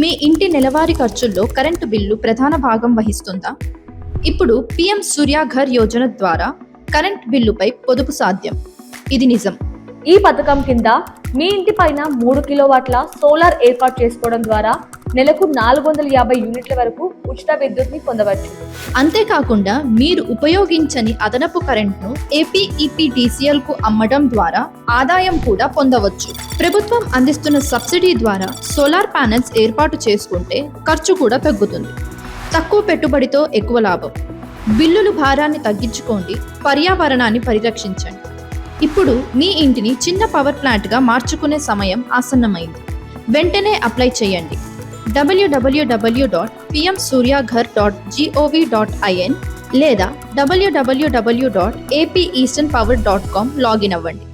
మీ ఇంటి నెలవారీ ఖర్చుల్లో కరెంటు బిల్లు ప్రధాన భాగం వహిస్తుందా? ఇప్పుడు పిఎం సూర్యాఘర్ యోజన ద్వారా కరెంట్ బిల్లుపై పొదుపు సాధ్యం. ఇది నిజం. ఈ పథకం కింద మీ ఇంటి పైన మూడు కిలోవాట్ల సోలార్ ఏర్పాటు చేసుకోవడం ద్వారా నెలకు నాలుగు వందల యాభై యూనిట్ల వరకు ఉచిత విద్యుత్ని పొందవచ్చు. అంతేకాకుండా మీరు ఉపయోగించని అదనపు కరెంట్ను ఏపీఈపీడీసీఎల్కు అమ్మడం ద్వారా ఆదాయం కూడా పొందవచ్చు. ప్రభుత్వం అందిస్తున్న సబ్సిడీ ద్వారా సోలార్ ప్యానెల్స్ ఏర్పాటు చేసుకుంటే ఖర్చు కూడా తగ్గుతుంది. తక్కువ పెట్టుబడితో ఎక్కువ లాభం. బిల్లులు భారాన్ని తగ్గించుకోండి పర్యావరణాన్ని పరిరక్షించండి. ఇప్పుడు మీ ఇంటిని చిన్న పవర్ ప్లాంట్గా మార్చుకునే సమయం ఆసన్నమైంది. వెంటనే అప్లై చేయండి. డబ్ల్యూడబ్ల్యూడబ్ల్యూ dot PM Suryaghar dot GOV dot IN లేదా డబ్ల్యూడబ్ల్యూడబ్ల్యూ dot AP eastern power dot com login అవ్వండి.